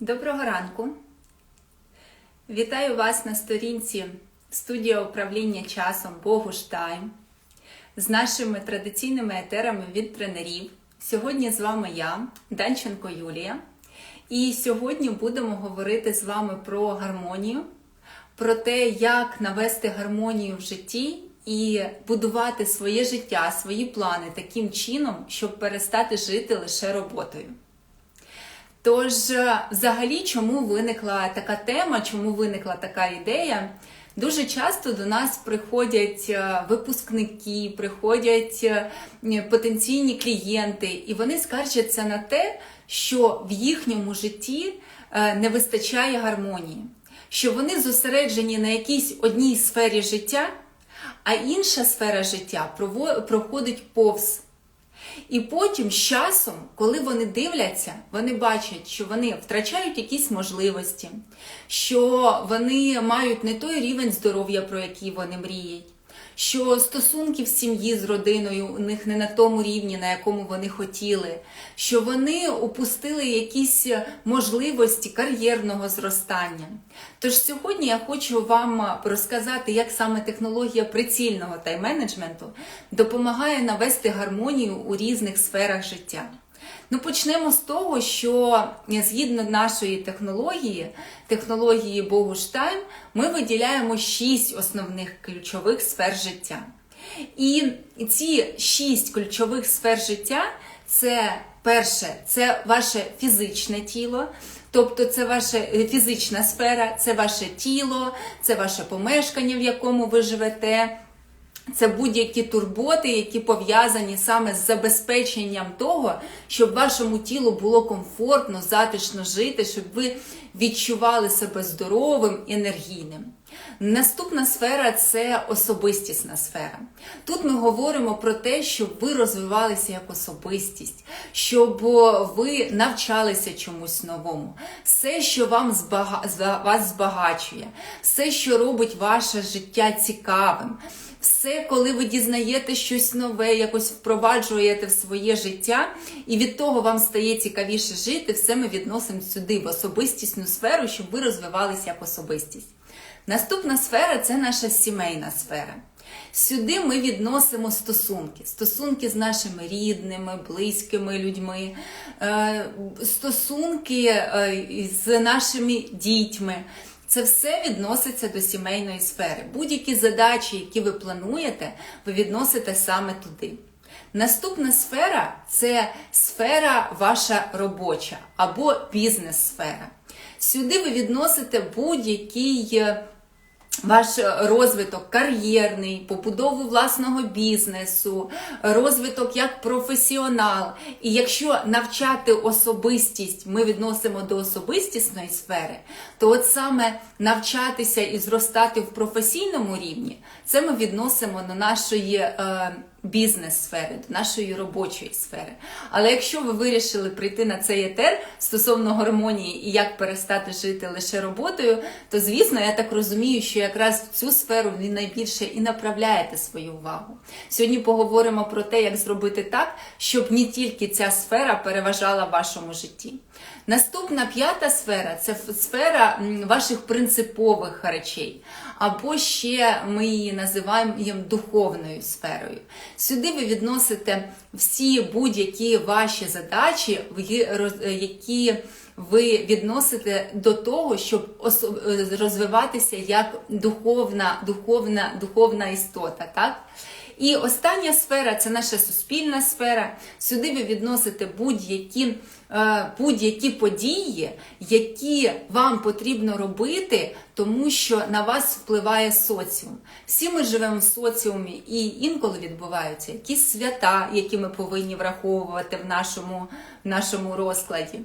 Доброго ранку. Вітаю вас на сторінці студія управління часом Богуш Тайм з нашими традиційними етерами від тренерів. Сьогодні з вами я, Данченко Юлія. І сьогодні будемо говорити з вами про гармонію, про те, як навести гармонію в житті і будувати своє життя, свої плани таким чином, щоб перестати жити лише роботою. Тож, е, взагалі, чому виникла така тема, чому виникла така ідея? Дуже часто до нас приходять е, випускники, приходять е, потенційні клієнти, і вони скаржаться на те, що в їхньому житті не вистачає гармонії, що вони зосереджені на якійсь одній сфері життя, а інша сфера життя проходить повз. І потім з часом, коли вони дивляться, вони бачать, що вони втрачають якісь можливості, що вони мають не той рівень здоров'я, про який вони мріють, що стосунки в сім'ї з родиною у них не на тому рівні, на якому вони хотіли, що вони упустили якісь можливості кар'єрного зростання. Тож сьогодні я хочу вам розказати, як саме технологія прицільного тайм-менеджменту допомагає навести гармонію у різних сферах життя. Ну, почнемо з того, що згідно нашої технології, технології Богуштайм, ми виділяємо шість основних ключових сфер життя. І ці шість ключових сфер життя це перше, це ваше фізичне тіло. Тобто це ваша е, фізична сфера, це ваше тіло, це ваше помешкання, в якому ви живете, це будь-які турботи, які пов'язані саме з забезпеченням того, щоб вашому тілу було комфортно, затишно жити, щоб ви відчували себе здоровим, енергійним. Наступна сфера це особистісна сфера. Тут ми говоримо про те, щоб ви розвивалися як особистість, щоб ви навчалися чомусь новому, все, що вам збага... вас збагачує, все, що робить ваше життя цікавим. Все, коли ви дізнаєте щось нове, якось впроваджуєте в своє життя, і від того вам стає цікавіше жити, все ми відносимо сюди, в особистісну сферу, щоб ви розвивалися як особистість. Наступна сфера це наша сімейна сфера. Сюди ми відносимо стосунки, стосунки з нашими рідними, близькими людьми, е, стосунки е, з нашими дітьми. Це все відноситься до сімейної сфери. Будь-які задачі, які ви плануєте, ви відносите саме туди. Наступна сфера це сфера ваша робоча або бізнес-сфера. Сюди ви відносите будь-який е, ваш розвиток кар'єрний, побудову власного бізнесу, розвиток як професіонал. І якщо навчати особистість ми відносимо до особистісної сфери, то от саме навчатися і зростати в професійному рівні, це ми відносимо до нашої. Е, Бізнес-сфери, до нашої робочої сфери. Але якщо ви вирішили прийти на цей етер стосовно гармонії і як перестати жити лише роботою, то звісно, я так розумію, що якраз в цю сферу ви найбільше і направляєте свою увагу. Сьогодні поговоримо про те, як зробити так, щоб не тільки ця сфера переважала в вашому житті. Наступна п'ята сфера це сфера ваших принципових речей, або ще ми її називаємо духовною сферою. Сюди ви відносите всі будь-які ваші задачі, е, які ви відносите до того, щоб е, розвиватися як духовна, духовна, духовна істота. Так? І остання сфера це наша суспільна сфера. Сюди ви відносите будь-які будь-які події, які вам потрібно робити, тому що на вас впливає соціум. Всі ми живемо в соціумі, і інколи відбуваються якісь свята, які ми повинні враховувати в нашому, в нашому розкладі.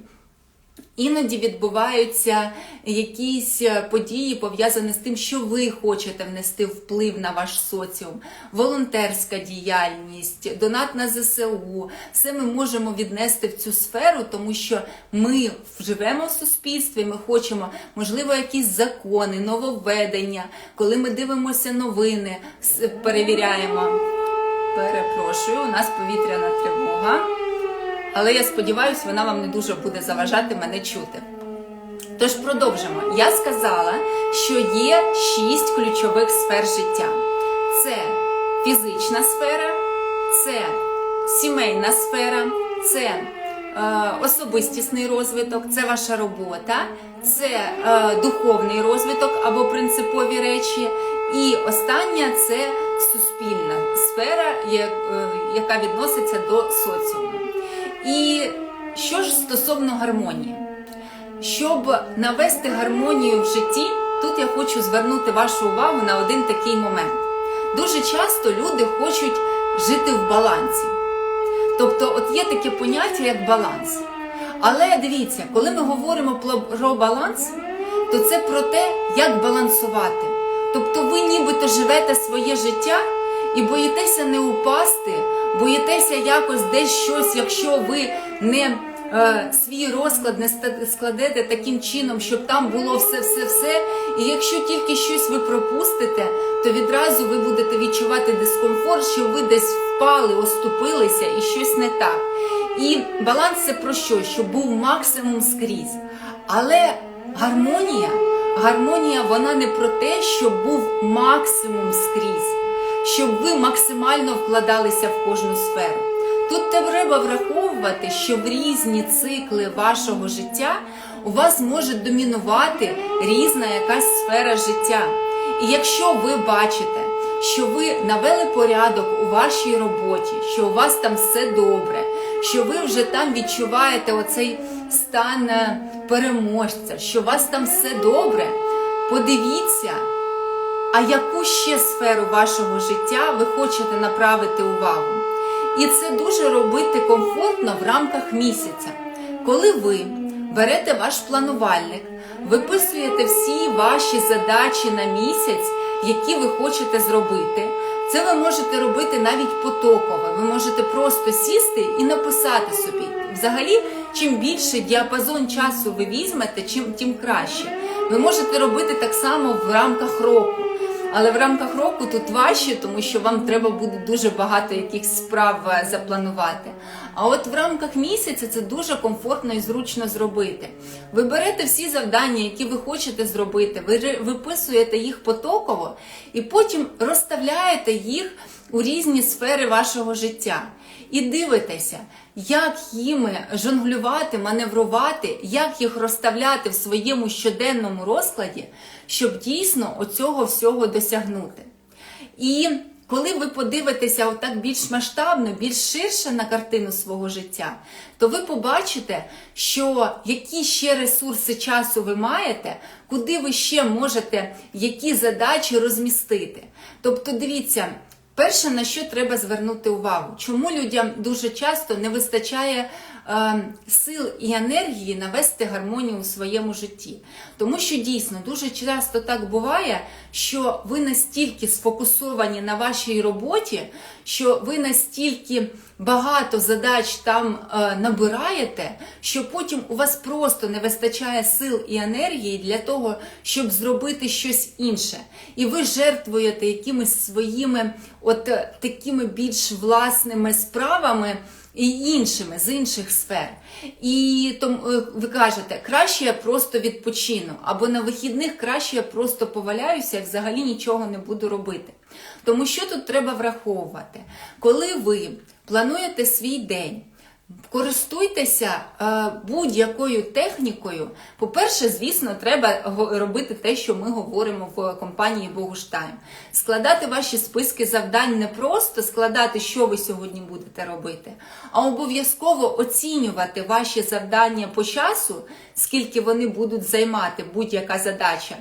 Іноді відбуваються якісь е, події, пов'язані з тим, що ви хочете внести вплив на ваш соціум, волонтерська діяльність, донат на ЗСУ. Все ми можемо віднести в цю сферу, тому що ми живемо в суспільстві, ми хочемо, можливо, якісь закони, нововведення. Коли ми дивимося новини, перевіряємо. Перепрошую, у нас повітряна тривога. Але я сподіваюся, вона вам не дуже буде заважати мене чути. Тож продовжимо. Я сказала, що є шість ключових сфер життя: це фізична сфера, це сімейна сфера, це е, особистісний розвиток, це ваша робота, це е, духовний розвиток або принципові речі. І остання це суспільна сфера, е, яка відноситься до соціуму. І що ж стосовно гармонії? Щоб навести гармонію в житті, тут я хочу звернути вашу увагу на один такий момент. Дуже часто люди хочуть жити в балансі. Тобто, от є таке поняття як баланс. Але дивіться, коли ми говоримо про- баланс, то це про те, як балансувати. Тобто ви нібито живете своє життя і боїтеся не упасти, боїтеся якось десь щось, якщо ви не е, свій розклад не складете таким чином, щоб там було все-все-все. І якщо тільки щось ви пропустите, то відразу ви будете відчувати дискомфорт, що ви десь впали, оступилися і щось не так. І баланс це про що? Щоб був максимум скрізь. Але гармонія, гармонія вона не про те, щоб був максимум скрізь, щоб ви максимально вкладалися в кожну сферу. Тут треба враховувати, що в різні цикли вашого життя у вас може домінувати різна якась сфера життя. І якщо ви бачите, що ви навели порядок у вашій роботі, що у вас там все добре, що ви вже там відчуваєте оцей стан е, переможця, що у вас там все добре, подивіться, а яку ще сферу вашого життя ви хочете направити увагу. І це дуже робити комфортно в рамках місяця. Коли ви берете ваш планувальник, виписуєте всі ваші задачі на місяць, які ви хочете зробити. Це ви можете робити навіть потоково. Ви можете просто сісти і написати собі. Взагалі, чим більше діапазон часу ви візьмете, чим тим краще. Ви можете робити так само в рамках року. Але в рамках року тут важче, тому що вам треба буде дуже багато якихось справ е, запланувати. А от в рамках місяця це дуже комфортно і зручно зробити. Ви берете всі завдання, які ви хочете зробити, ви виписуєте їх потоково і потім розставляєте їх у різні сфери вашого життя. І дивитеся, як їми жонглювати, маневрувати, як їх розставляти в своєму щоденному розкладі, щоб дійсно оцього всього досягнути. І коли ви подивитеся отак більш масштабно, більш ширше на картину свого життя, то ви побачите, що які ще ресурси часу ви маєте, куди ви ще можете які задачі розмістити. Тобто, дивіться. Перше, на що треба звернути увагу, чому людям дуже часто не вистачає сил і енергії навести гармонію у своєму житті. Тому що дійсно дуже часто так буває, що ви настільки сфокусовані на вашій роботі, що ви настільки багато задач там е, набираєте, що потім у вас просто не вистачає сил і енергії для того, щоб зробити щось інше. І ви жертвуєте якимись своїми от е, такими більш власними справами. І іншими з інших сфер. І тому е, ви кажете, краще я просто відпочину, або на вихідних краще я просто поваляюся і взагалі нічого не буду робити. Тому що тут треба враховувати, коли ви плануєте свій день, Користуйтеся е, будь-якою технікою. По-перше, звісно, треба робити те, що ми говоримо в компанії Богуштайм. Складати ваші списки завдань не просто складати, що ви сьогодні будете робити, а обов'язково оцінювати ваші завдання по часу, скільки вони будуть займати будь-яка задача.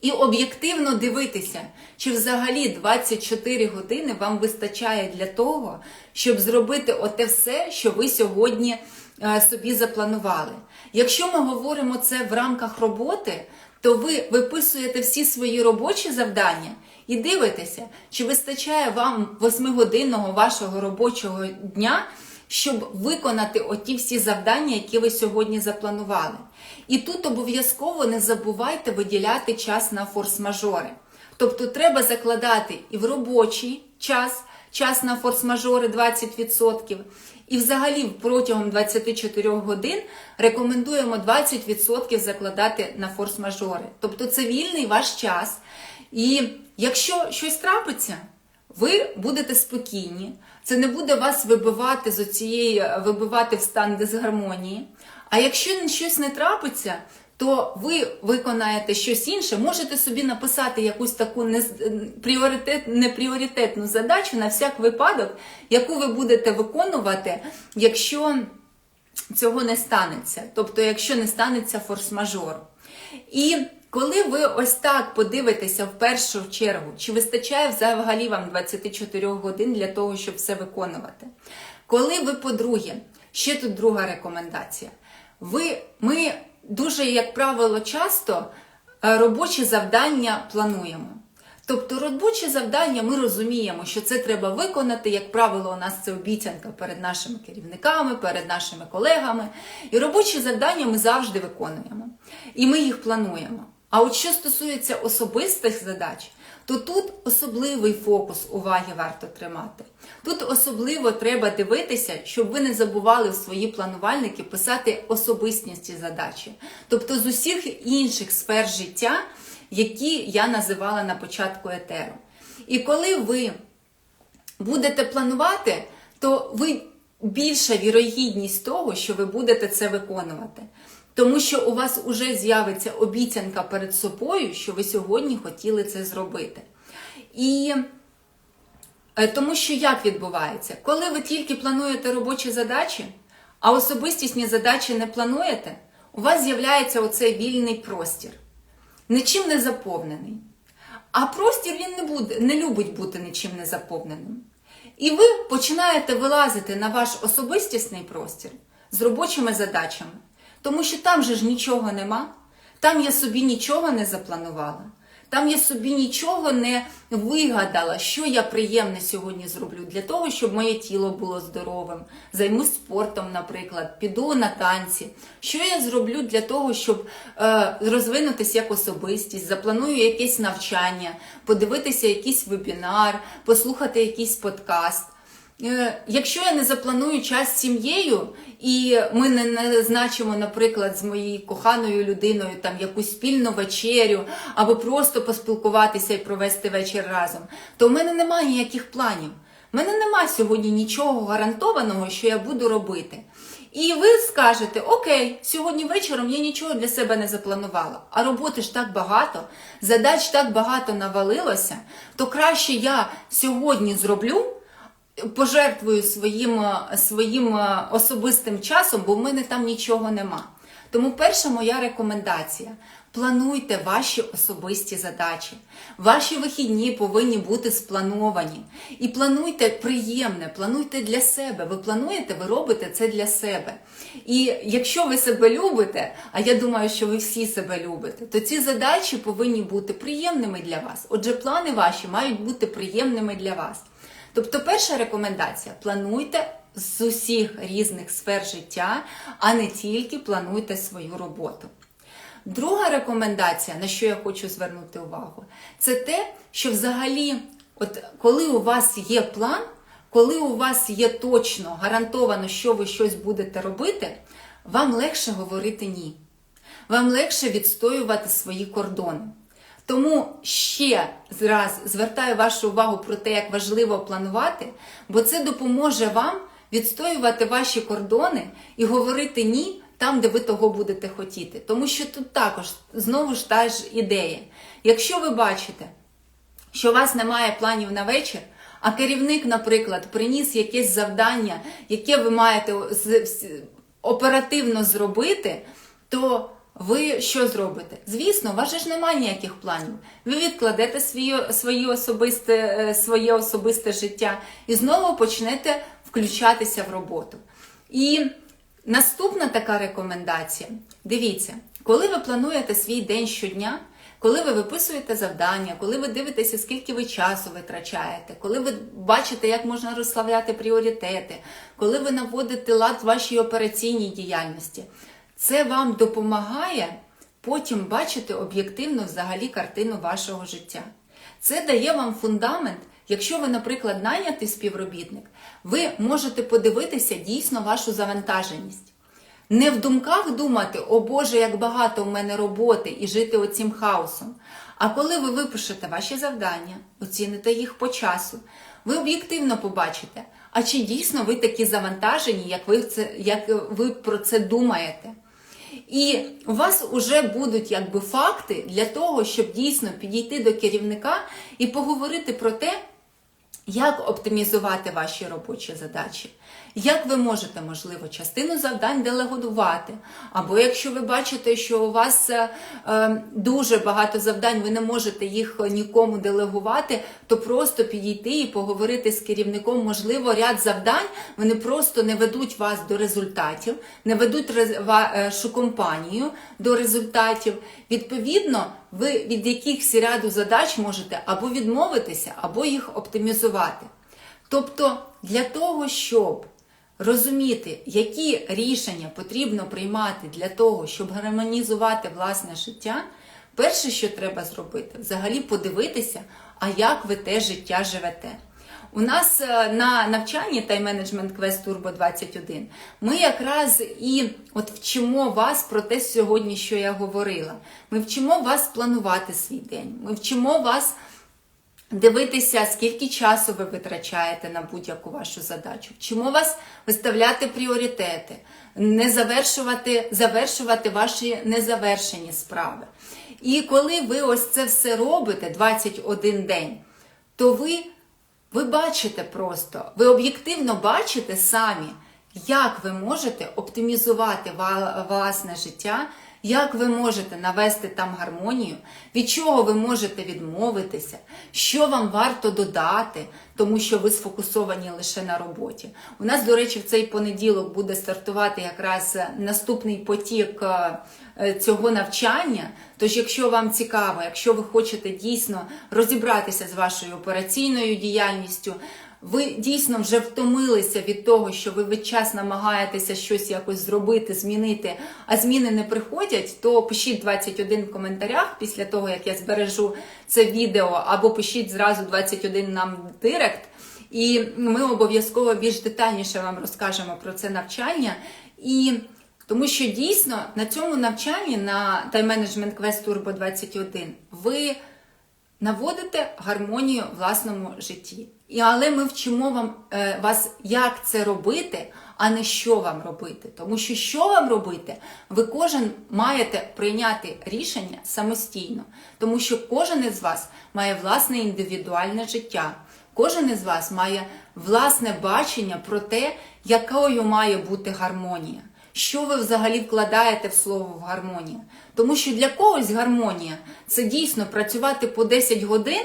І об'єктивно дивитися, чи взагалі 24 години вам вистачає для того, щоб зробити оте все, що ви сьогодні е, собі запланували. Якщо ми говоримо це в рамках роботи, то ви виписуєте всі свої робочі завдання і дивитеся, чи вистачає вам 8-годинного вашого робочого дня щоб виконати оті всі завдання, які ви сьогодні запланували. І тут обов'язково не забувайте виділяти час на форс-мажори. Тобто треба закладати і в робочий час, час на форс-мажори 20%, І взагалі протягом 24 годин рекомендуємо 20% закладати на форс-мажори. Тобто це вільний ваш час. І якщо щось трапиться, ви будете спокійні. Це не буде вас вибивати з оцієї, вибивати в стан дисгармонії. А якщо щось не трапиться, то ви виконаєте щось інше, можете собі написати якусь таку не, пріоритет, непріоритетну задачу на всяк випадок, яку ви будете виконувати, якщо цього не станеться. Тобто, якщо не станеться форс-мажор. І коли ви ось так подивитеся в першу чергу, чи вистачає взагалі вам 24 годин для того, щоб все виконувати? Коли ви, по-друге, ще тут друга рекомендація. Ви, Ми дуже, як правило, часто е, робочі завдання плануємо. Тобто робочі завдання ми розуміємо, що це треба виконати. Як правило, у нас це обіцянка перед нашими керівниками, перед нашими колегами. І робочі завдання ми завжди виконуємо. І ми їх плануємо. А от що стосується особистих задач, то тут особливий фокус уваги варто тримати. Тут особливо треба дивитися, щоб ви не забували в свої планувальники писати особистісні задачі. Тобто з усіх інших сфер життя, які я називала на початку етеру. І коли ви будете планувати, то ви більша вірогідність того, що ви будете це виконувати. Тому що у вас вже з'явиться обіцянка перед собою, що ви сьогодні хотіли це зробити. І е, тому що як відбувається? Коли ви тільки плануєте робочі задачі, а особистісні задачі не плануєте, у вас з'являється оцей вільний простір, нічим не заповнений. А простір він не буде, не любить бути нічим не заповненим. І ви починаєте вилазити на ваш особистісний простір з робочими задачами. Тому що там же ж нічого нема, там я собі нічого не запланувала, там я собі нічого не вигадала, що я приємне сьогодні зроблю для того, щоб моє тіло було здоровим. Займусь спортом, наприклад, піду на танці. Що я зроблю для того, щоб е, розвинутися як особистість, запланую якесь навчання, подивитися якийсь вебінар, послухати якийсь подкаст. Е, якщо я не запланую час сім'єю, і ми не назначимо, наприклад, з моєю коханою людиною там якусь спільну вечерю, або просто поспілкуватися і провести вечір разом, то в мене немає ніяких планів. У мене немає сьогодні нічого гарантованого, що я буду робити. І ви скажете, окей, сьогодні вечором я нічого для себе не запланувала, а роботи ж так багато, задач так багато навалилося, то краще я сьогодні зроблю пожертвую своїм своїм особистим часом, бо в мене там нічого нема. Тому перша моя рекомендація: плануйте ваші особисті задачі. Ваші вихідні повинні бути сплановані. І плануйте приємне, плануйте для себе. Ви плануєте, ви робите це для себе. І якщо ви себе любите, а я думаю, що ви всі себе любите, то ці задачі повинні бути приємними для вас. Отже, плани ваші мають бути приємними для вас. Тобто, перша рекомендація: плануйте з усіх різних сфер життя, а не тільки плануйте свою роботу. Друга рекомендація, на що я хочу звернути увагу, це те, що взагалі, от коли у вас є план, коли у вас є точно гарантовано, що ви щось будете робити, вам легше говорити ні. Вам легше відстоювати свої кордони. Тому ще раз звертаю вашу увагу про те, як важливо планувати, бо це допоможе вам відстоювати ваші кордони і говорити ні там, де ви того будете хотіти. Тому що тут також знову ж та ж ідея. Якщо ви бачите, що у вас немає планів на вечір, а керівник, наприклад, приніс якесь завдання, яке ви маєте оперативно зробити, то ви що зробите? Звісно, у вас ж немає ніяких планів. Ви відкладете своє, своє, особисте, е, своє особисте життя і знову почнете включатися в роботу. І наступна така рекомендація: дивіться, коли ви плануєте свій день щодня, коли ви виписуєте завдання, коли ви дивитеся, скільки ви часу витрачаєте, коли ви бачите, як можна розславляти пріоритети, коли ви наводите лад в вашій операційній діяльності. Це вам допомагає потім бачити об'єктивно взагалі картину вашого життя. Це дає вам фундамент, Якщо ви, наприклад, найнятий співробітник, ви можете подивитися дійсно вашу завантаженість. Не в думках думати, о Боже, як багато в мене роботи і жити оцім хаосом. А коли ви випишете ваші завдання, оціните їх по часу, ви об'єктивно побачите, а чи дійсно ви такі завантажені, як ви, це, як ви про це думаєте. І у вас вже будуть якби факти для того, щоб дійсно підійти до керівника і поговорити про те, як оптимізувати ваші робочі задачі? Як ви можете, можливо, частину завдань делегувати? Або якщо ви бачите, що у вас е, е, дуже багато завдань, ви не можете їх нікому делегувати, то просто підійти і поговорити з керівником, можливо, ряд завдань вони просто не ведуть вас до результатів, не ведуть вашу компанію до результатів. Відповідно, ви від якихось ряду задач можете або відмовитися, або їх оптимізувати. Тобто, для того, щоб розуміти, які рішення потрібно приймати для того, щоб гармонізувати власне життя, перше, що треба зробити, взагалі подивитися, а як ви те життя живете. У нас е, на навчанні Time Management Quest Turbo 21 ми якраз і от вчимо вас про те сьогодні, що я говорила. Ми вчимо вас планувати свій день. Ми вчимо вас дивитися, скільки часу ви витрачаєте на будь-яку вашу задачу. Вчимо вас виставляти пріоритети, не завершувати, завершувати ваші незавершені справи. І коли ви ось це все робите 21 день, то ви, ви бачите просто, ви об'єктивно бачите самі, як ви можете оптимізувати власне життя, як ви можете навести там гармонію, від чого ви можете відмовитися, що вам варто додати, тому що ви сфокусовані лише на роботі. У нас, до речі, в цей понеділок буде стартувати якраз наступний потік е, е, цього навчання. Тож, якщо вам цікаво, якщо ви хочете дійсно розібратися з вашою операційною діяльністю, ви дійсно вже втомилися від того, що ви весь час намагаєтеся щось якось зробити, змінити, а зміни не приходять, то пишіть 21 в коментарях після того, як я збережу це відео, або пишіть зразу 21 нам директ, і ми обов'язково більш детальніше вам розкажемо про це навчання. І тому що дійсно на цьому навчанні на Time Management Quest Turbo 21 ви наводите гармонію в власному житті. І, але ми вчимо вам, е, вас, як це робити, а не що вам робити. Тому що що вам робити, ви кожен маєте прийняти рішення самостійно, тому що кожен із вас має власне індивідуальне життя. Кожен із вас має власне бачення про те, якою має бути гармонія. Що ви взагалі вкладаєте в слово в гармонія? Тому що для когось гармонія це дійсно працювати по 10 годин,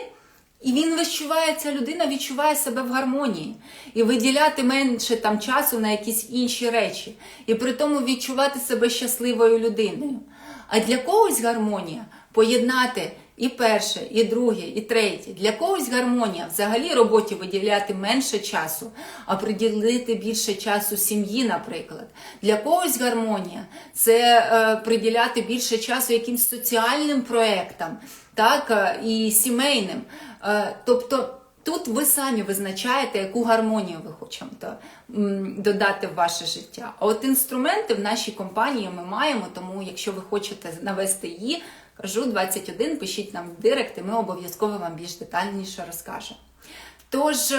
і він відчуває, ця людина відчуває себе в гармонії і виділяти менше там часу на якісь інші речі, і при тому відчувати себе щасливою людиною. А для когось гармонія поєднати і перше, і друге, і третє. Для когось гармонія взагалі роботі виділяти менше часу, а приділити більше часу сім'ї, наприклад. Для когось гармонія це е, приділяти більше часу якимсь соціальним проектам, так, е, і сімейним. Е, тобто тут ви самі визначаєте, яку гармонію ви хочете додати в ваше життя. А от інструменти в нашій компанії ми маємо, тому якщо ви хочете навести її, кажу 21, пишіть нам в директ, і ми обов'язково вам більш детальніше розкажемо. Тож.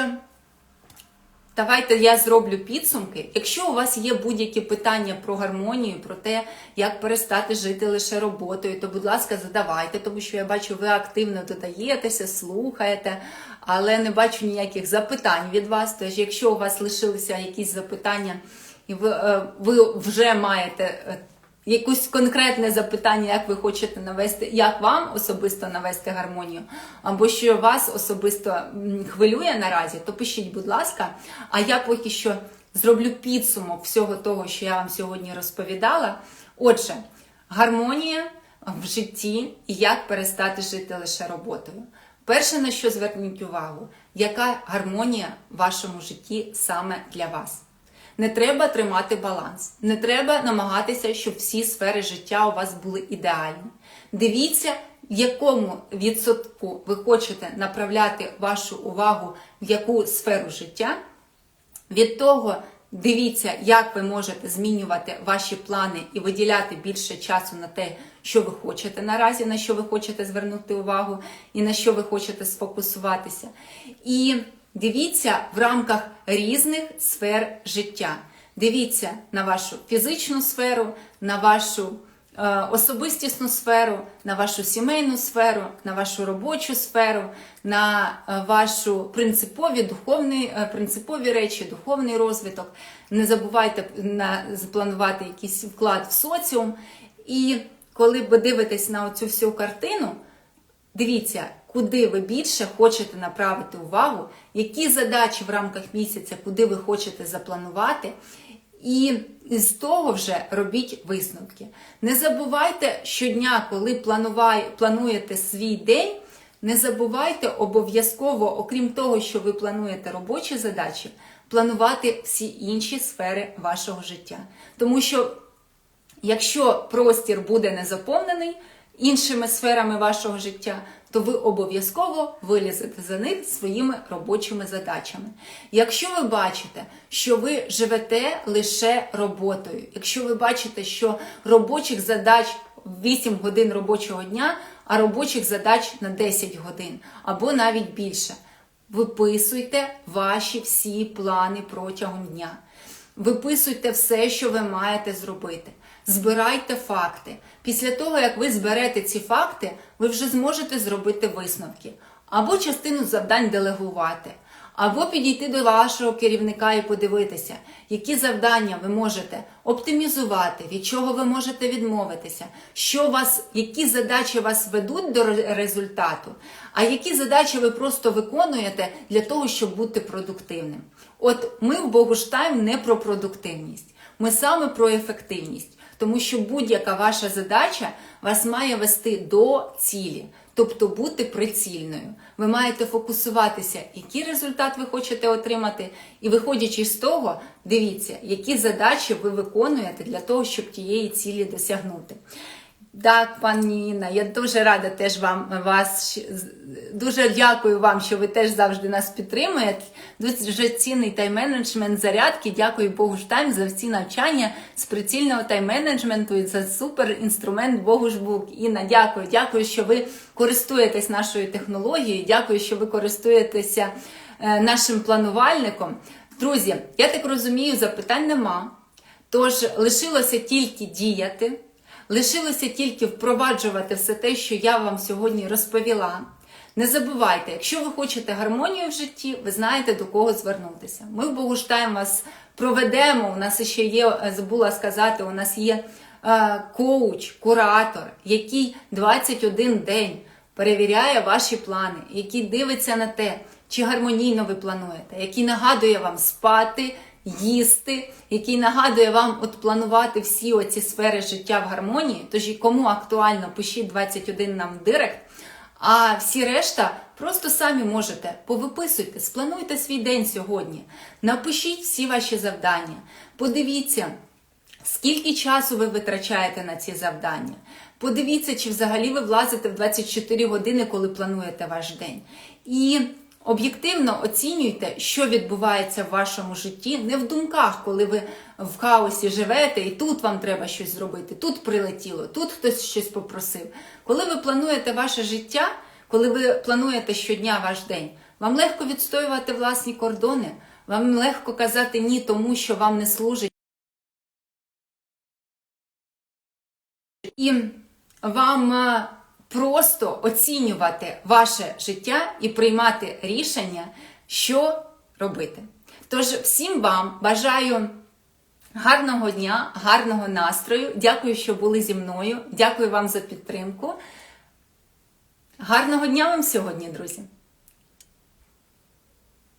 Давайте я зроблю підсумки. Якщо у вас є будь-які питання про гармонію, про те, як перестати жити лише роботою, то, будь ласка, задавайте, тому що я бачу, ви активно додаєтеся, слухаєте, але не бачу ніяких запитань від вас. Тож, якщо у вас лишилися якісь запитання, і ви, е, ви вже маєте якусь конкретне запитання, як ви хочете навести, як вам особисто навести гармонію, або що вас особисто хвилює наразі, то пишіть, будь ласка. А я поки що зроблю підсумок всього того, що я вам сьогодні розповідала. Отже, гармонія в житті і як перестати жити лише роботою. Перше, на що зверніть увагу, яка гармонія в вашому житті саме для вас. Не треба тримати баланс. Не треба намагатися, щоб всі сфери життя у вас були ідеальні. Дивіться, в якому відсотку ви хочете направляти вашу увагу в яку сферу життя. Від того дивіться, як ви можете змінювати ваші плани і виділяти більше часу на те, що ви хочете наразі, на що ви хочете звернути увагу і на що ви хочете сфокусуватися. І дивіться в рамках різних сфер життя. Дивіться на вашу фізичну сферу, на вашу е, особистісну сферу, на вашу сімейну сферу, на вашу робочу сферу, на е, вашу принципові духовні, е, принципові речі, духовний розвиток. Не забувайте на, запланувати якийсь вклад в соціум. І коли ви дивитесь на цю всю картину, Дивіться, куди ви більше хочете направити увагу, які задачі в рамках місяця, куди ви хочете запланувати, і з того вже робіть висновки. Не забувайте щодня, коли плануєте свій день, не забувайте обов'язково, окрім того, що ви плануєте робочі задачі, планувати всі інші сфери вашого життя. Тому що Якщо простір буде не заповнений іншими сферами вашого життя, то ви обов'язково вилізете за них своїми робочими задачами. Якщо ви бачите, що ви живете лише роботою, якщо ви бачите, що робочих задач 8 годин робочого дня, а робочих задач на 10 годин або навіть більше, виписуйте ваші всі плани протягом дня. Виписуйте все, що ви маєте зробити. Збирайте факти. Після того, як ви зберете ці факти, ви вже зможете зробити висновки. Або частину завдань делегувати, або підійти до вашого керівника і подивитися, які завдання ви можете оптимізувати, від чого ви можете відмовитися, що вас, які задачі вас ведуть до результату, а які задачі ви просто виконуєте для того, щоб бути продуктивним. От ми в Богуштайм не про продуктивність, ми саме про ефективність. Тому що будь-яка ваша задача вас має вести до цілі, тобто бути прицільною. Ви маєте фокусуватися, який результат ви хочете отримати, і виходячи з того, дивіться, які задачі ви виконуєте для того, щоб тієї цілі досягнути. Так, пані Інна, я дуже рада теж вам вас дуже дякую вам, що ви теж завжди нас підтримуєте. Дуже цінний тайм-менеджмент зарядки. Дякую Богу ж тайм за всі навчання з прицільного тайм-менеджменту і за супер інструмент Богу ж Бук. Інна, дякую. Дякую, що ви користуєтесь нашою технологією. Дякую, що ви користуєтеся е, нашим планувальником. Друзі, я так розумію, запитань нема. Тож лишилося тільки діяти. Лишилося тільки впроваджувати все те, що я вам сьогодні розповіла. Не забувайте, якщо ви хочете гармонію в житті, ви знаєте до кого звернутися. Ми в Богуштайм вас проведемо. У нас ще є, е, забула сказати, у нас є е, коуч, куратор, який 21 день перевіряє ваші плани, який дивиться на те, чи гармонійно ви плануєте, який нагадує вам спати, їсти, який нагадує вам от планувати всі оці сфери життя в гармонії. Тож і кому актуально, пишіть 21 нам в директ. А всі решта просто самі можете повиписуйте, сплануйте свій день сьогодні, напишіть всі ваші завдання, подивіться. Скільки часу ви витрачаєте на ці завдання? Подивіться, чи взагалі ви влазите в 24 години, коли плануєте ваш день. І об'єктивно оцінюйте, що відбувається в вашому житті, не в думках, коли ви в хаосі живете, і тут вам треба щось зробити, тут прилетіло, тут хтось щось попросив. Коли ви плануєте ваше життя, коли ви плануєте щодня ваш день, вам легко відстоювати власні кордони, вам легко казати ні тому, що вам не служить. І вам е, просто оцінювати ваше життя і приймати рішення, що робити. Тож всім вам бажаю гарного дня, гарного настрою. Дякую, що були зі мною. Дякую вам за підтримку. Гарного дня вам сьогодні, друзі!